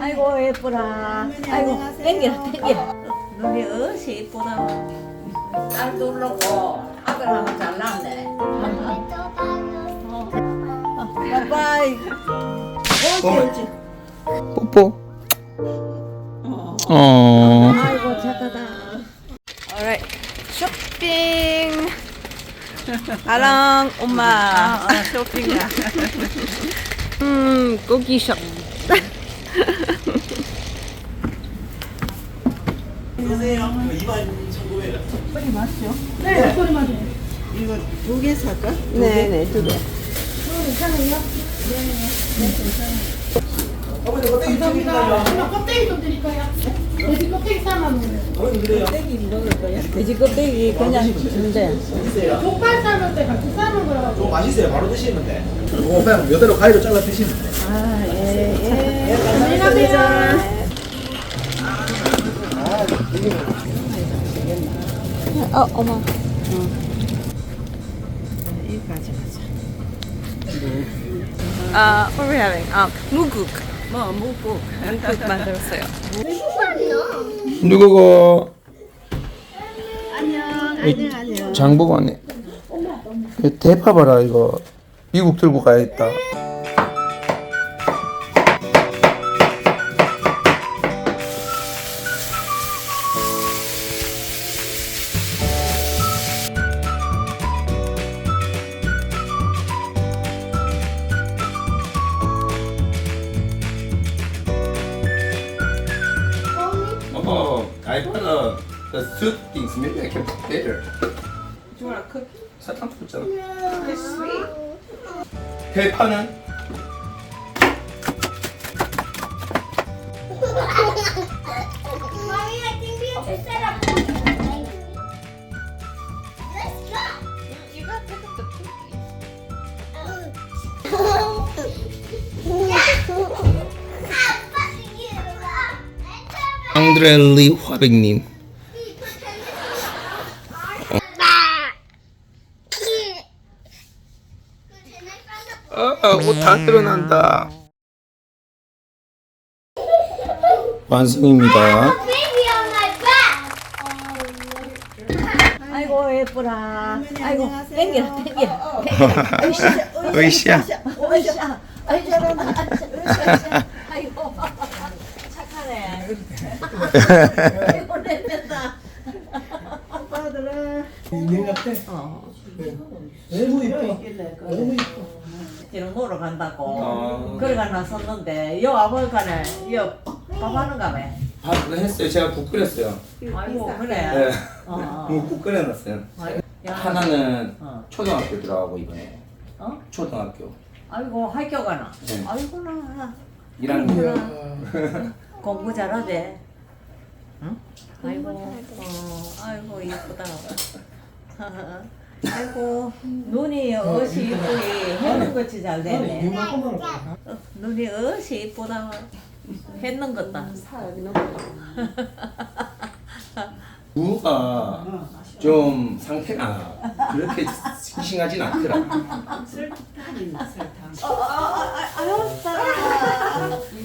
아이고 예쁘라. 아이고 땡기라 땡기라. 눈이 어시 예쁘다. 딸 둘러고 아들 하면 잘났네. 빠빠이. 옳지. 뽀뽀. 어. 아이고 착하다. Alright, shopping. Alang 엄마. 아, 쇼핑이야. 음, 고기 숍. 이거 두 개 살까? 네, 네, 두 개. 엄마 껍데기 좀 드릴까요? 돼지 껍데기 삶아 먹어요. 돼지 껍데기 그냥 준대. 족발 삶을 때 같이 삶은 거라고. 좀 맛있어요. 바로 드시면 돼. 이거 그냥 여대로 가위로 잘라 드시면 돼. 안녕 어, 어머. 이거 가져가자. 아, what are we having? 아, 무국. 뭐 묵국. 묵국 만들었어요. 누구고? 안녕 안녕 안녕. 장보고네. 대파 봐라 이거. 미국 들고 가야겠다. 대파는? Pick up the cookies. 앙드렐리 화백님. 아, 드러난다. 완성입니다. 아이고 예쁘라. 아이고 땡기라 땡기라. 아이 잘한다. 으쌰. 아이고 착하네. 아이고 냈다. 아빠들은 인형 같아. 어. 너무 이뻐. 너무 이뻐. 지금 놀러 간다고. 어. 그래가 나섰는데 여 아버지가네 여 밥 하는가 봐. 아, 그거 했어요. 제가 국 끓였어요. 아이고 그래. 네. 어. 뭐국 끓여놨어요. 아이고, 야. 하나는 어. 초등학교 들어가고 이번에 어? 초등학교 아이고 학교가나. 네. 아이고나. 1학년. 공부 잘하대. 응? 아이고, 어, 아이고 이쁘다. 아이고 눈이 어시 이쁘게 했는 것이 잘 되네. 어, 눈이 어시 이쁘다. 했는 것다. 무가 좀 상태가 그렇게 싱싱하진 않더라.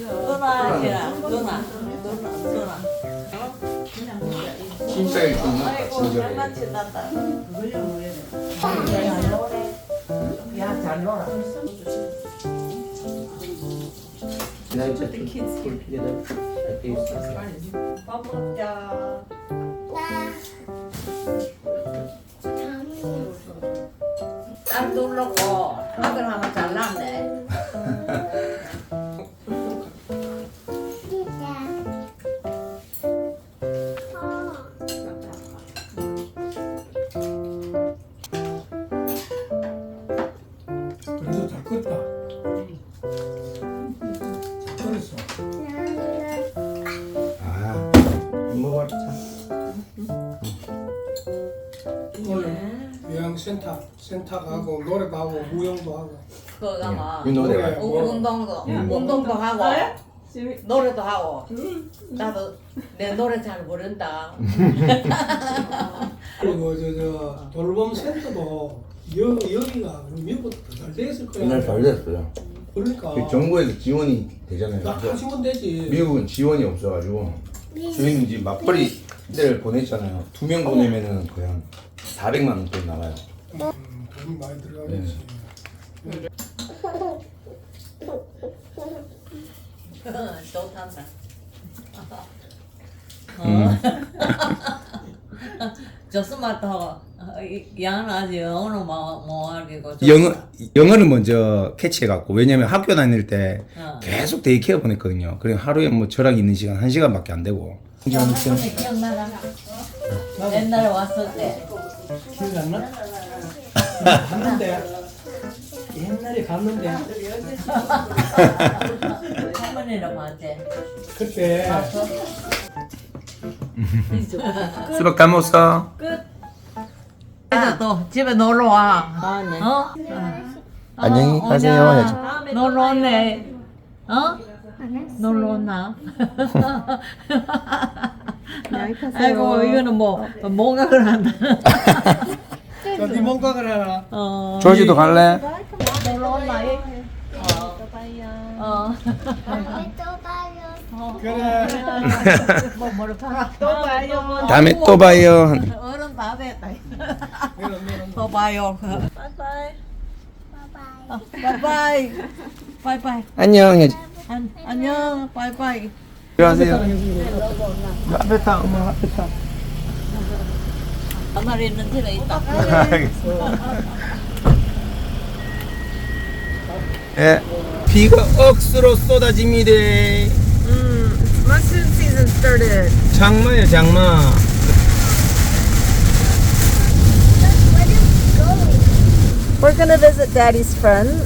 누나, 얘라, 누나, 누나, 누나. 진짜 일좀 먹다 아이고 잘 친절해. 맞춘단다. 잘 노래. 야, 잘 놀아. 밥 먹자. 딸 둘러고 아들 하면 잘났네. 그래도 잘 컸다. 잘 컸어. 아, 이모가 참. 요양 센터 센터 가고 노래도 하고 무용도 하고 그거가 뭐이 노래가. 노래. 우- 운동도 운동도 하고 노래도 하고 나도 내 노래 잘 부른다. 그리고 저저 돌봄 센터도 여 여기가 미국보다 더잘 됐을 거야. 옛날 잘 됐어요. 그러니까 그 정부에서 지원이 되잖아요. 나 하시면 되지 미국은 지원이 없어가지고 저희는 이제 맞벌이 때를 보냈잖아요. 두 명 보내면은 거의 한 400만 원 돈 나가요. 돈이 많이 들어가겠지 좋단다. 음. 저스마터 양아지 오늘 뭐뭐 알고 영어 영어를 먼저 캐치해갖고 왜냐면 학교 다닐 때 어. 계속 데이케어 보냈거든요. 그래 하루에 뭐 저랑 있는 시간 한 시간밖에 안 되고. 기억나나? 옛날에 왔을 때 기억이 안 나? 갔는데 옛날에 갔는데 할머니랑. 그때 수박 다 먹었어? 이제 또 집에 놀러 와. 어? 안녕히 어, 가세요, 오자. 놀러 오네. 어? 놀러 온나? 아이고 이거는 뭐 뭔가를 한다. 어디 뭔가를 하나 어. 조지도 갈래? 놀러 온나? 어. 다음에 또 봐요. 그래 뭐 팔아? 또 봐요. 다음에 또 봐요. 어른 이런 또 봐요. 바이바이. 바이바이. 바이바이. 안녕 해야지. 안, 안녕. 바이바이. 안녕하세요. 앞에 타, 엄마 앞에 타. 하나 있는 집에 있다. 예. 비가 억수로 쏟아집니다. Monsoon season started. 장마요 장마. We're gonna visit Daddy's friends.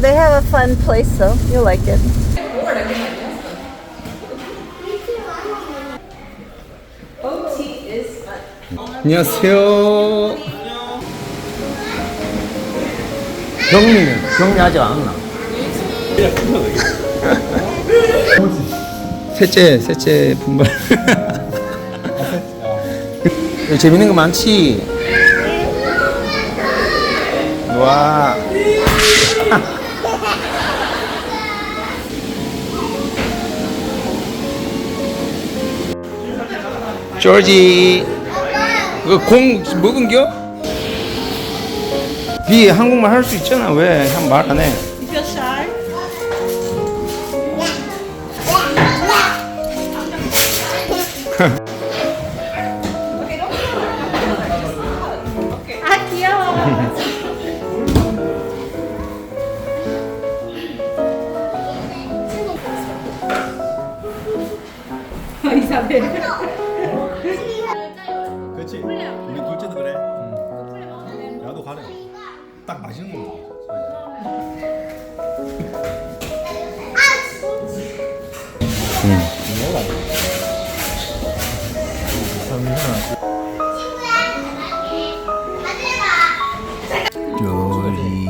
They have a fun place though. You'll like it. 안녕하세요. 경리는 경리 아직 안 왔나? 셋째 셋째 분발. 재밌는 거 많지. 와. 조지. 그공 먹은겨? 비 한국말 할 수 있잖아 왜한말안 해? Yeah. 조지.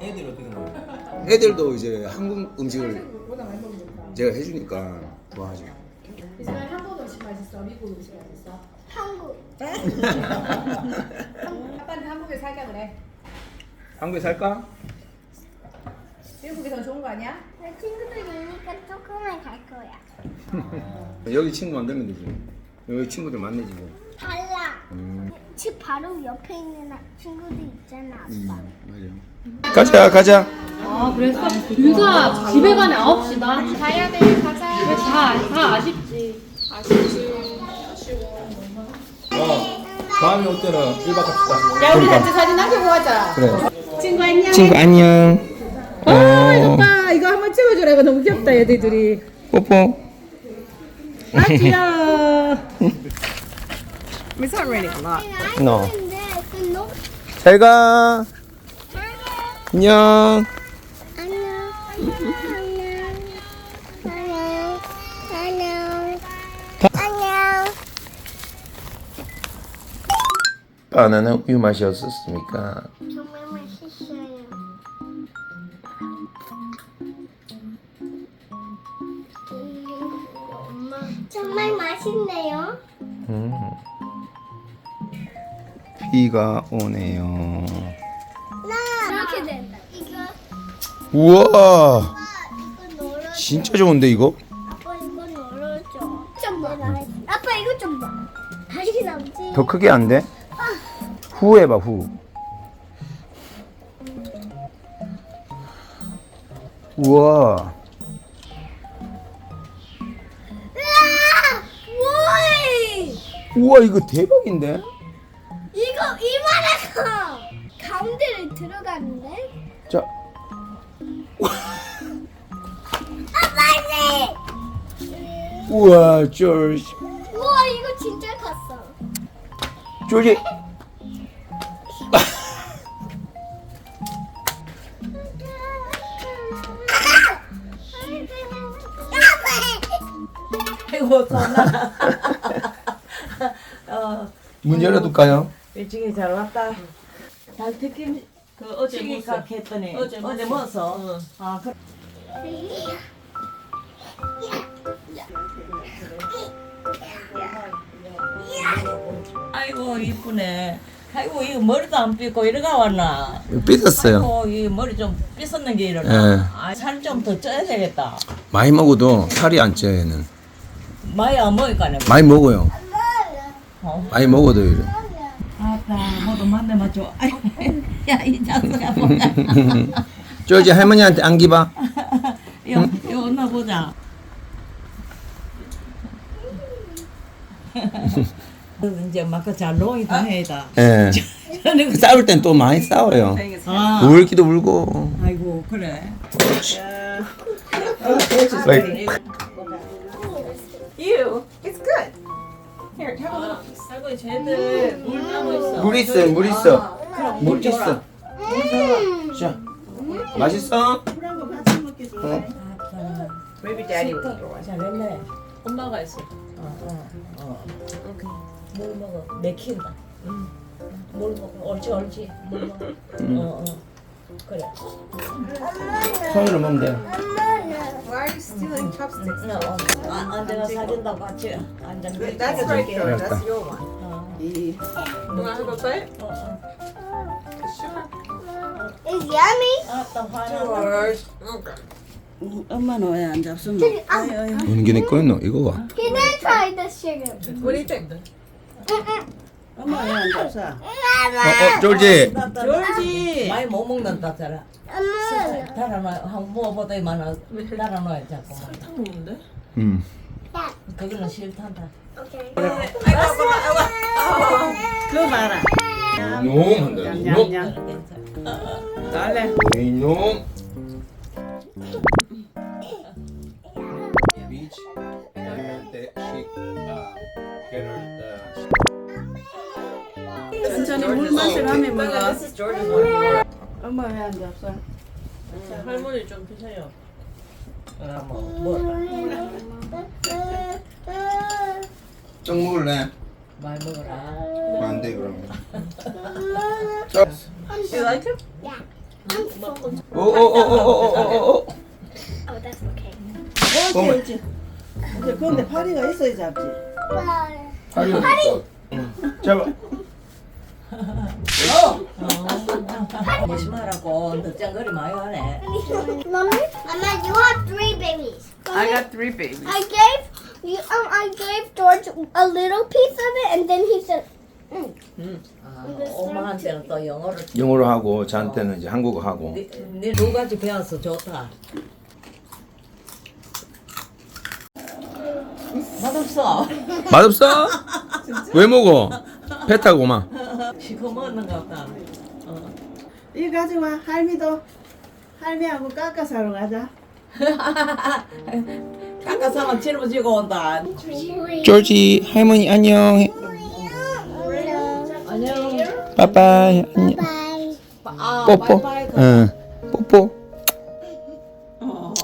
애들 어떻게 나와요? 애들도 이제 한국 음식을 제가 해주니까 좋아하지. 이사람 한국 음식 맛있어? 미국 음식 맛있어? 한국. 아빠는 한국에 살까 그래? 한국에 살까? 미국이 더 좋은 거 아니야? 나 친구들 있으니까 조금만 갈 거야. 여기 친구 만들면 되지. 여기 친구들 만나지 뭐. 달라. 집 바로 옆에 있는 아- 친구도 있잖아, 아빠. 맞아. 가자 가자. 아 그랬어? 유사 집에 가면 9시다 가야 돼 가자 다, 다 아쉽지 어 다음에 올 때는 1박 합시다 야 우리 같이 사진 남기고 가자 그래. 친구 안녕 친구 안녕. 아 어, 오빠 이거 한번 찍어주라 이거 너무 귀엽다 얘들이 뽀뽀. 아 귀여워 It's not raining a lot. 너무 잘 가. 안녕. 안녕. 안녕. 안녕. 안녕. 안녕. 바나나 우유 맛이 어떻습니까? 맛있네요. 음. 비가 오네요. 이렇게 된다. 이거 우와, 아빠 이거 놀아. 진짜 좋은데 이거? 아빠 이거 놀아줘. 좀 봐. 아빠 이거 좀 봐. 다시 남지. 더 크게 안 돼? 후 해봐 후. 우와, 우와 이거 대박인데? 이거 이만한 거 가운데를 들어가는데? 자, 아빠네. 우와 조지, 우와 이거 진짜 컸어. 조지. 아이고 손나. 어문 열어둘까요? 일찍이 잘 왔다. 잘 듣긴 그 어제 먹었어. 했더니 어제 어제 먹었어. 아 그. 아이고 이쁘네. 아이고 이 머리도 안 삐고 이래가 왔나. 삐졌어요. 아이고 이 머리 좀 삐었는 게 예. 이러나. 아, 살 좀 더 쪄야 되겠다. 많이 먹어도 살이 안 쪄요 얘는. 많이 안 먹으니까네. 많이 먹어요. 어. 많이 먹어도 이래. 아따 모두 만나 맞죠. 야 이 자식아 보자. 조지 할머니한테 안기봐. 요, 요 언나 보자. 그 이제 막그 잘 농이 다 해다. 예. 싸울 땐 또 많이 싸워요. 아, 울기도 울고. 아이고 그래. Like, You. It's good. Here, have a little 아이고 쟤들 물 따고 있어. 물 있어, 물 있어. 그럼 물물 있어. 줘라. 자, 맛있어? Maybe Daddy will eat one. 잘했네. 엄마가 했어. 어, 어, 어. 물 먹어. 내킨다. 응. 물 먹어. 옳지, 옳지. 물 먹어. 어, 어. 그래. 손으로 먹으면 돼. Why are you stealing chopsticks? 어, 어. 아, 안 내가 사준다고 같이 앉아. That's right, George. That's your one. 어, You want to go play? 어, 어. It's yummy. 화나. George. 엄마는 왜 안 잡수노? 이게 내 거였노? 이거 봐. Can I try the sugar? What do you think? 엄마 왜 안 잡사? 어, 어, 졸지. 졸지. 많이 못 먹는다 따라. 엄마. 달아놔. 한 무엇보다 많아. 달아놔야 자꾸만. 음. 거기는 싫단다. Okay. 그거 봐라. 이놈 한다. 이놈. 달래. 이놈. 천천히 물 마시라면 먹어. 엄마 왜 안 잡사? 할머니 좀 드세요. 떡 먹을래? 많이 먹어라. 안 돼, 그러면. You like him? 오, 오, 오, 오, 오, 오, 오, 오. Oh, that's okay. 어머. 옳지. 이제 근데 파리가 있어야 잡지. 파리 어딨 어? 조심하라고. 늦장거리 많이 하네. Mommy, Mama, you have three babies. I got three babies. I gave you um I gave George a little piece of it and then he said 아, 엄마한테는 또 영어를. 영어로 하고 저한테는 이제 한국어 하고. 네두 가지 배워서 좋다. 맛없어. 맛없어? 왜 먹어? 배 타고 막. 시커 먹는 것 같다. 이거 가져와. 할미도. 할미하고 깎아 사러 가자. 깎아서만 짊어지고 온다. 조지 할머니 안녕. 안녕. 빠빠이 안녕. bye. 아, 뽀뽀. 바이바이. 응. 뽀뽀.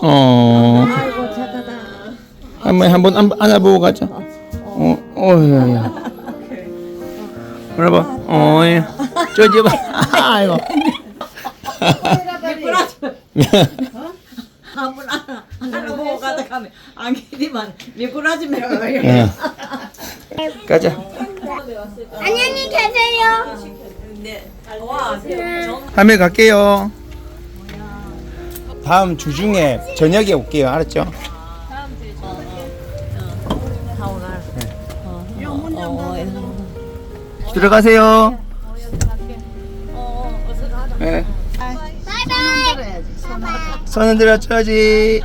어. 아이고 착하다. 할머니 한번 안- 안아보고 가자. 어, 어휴. 그래 봐. 어이. 조지 봐. 아이고. 안아. 하늘 보고 가다 가면 안기지만 미꾸라지면 응. 가자. 안녕히 계세요. 와 다음에 갈게요. 다음 주 중에 저녁에 올게요. 알았죠? 들어가세요. 네. 바이바이. 손 흔들어 줘야지.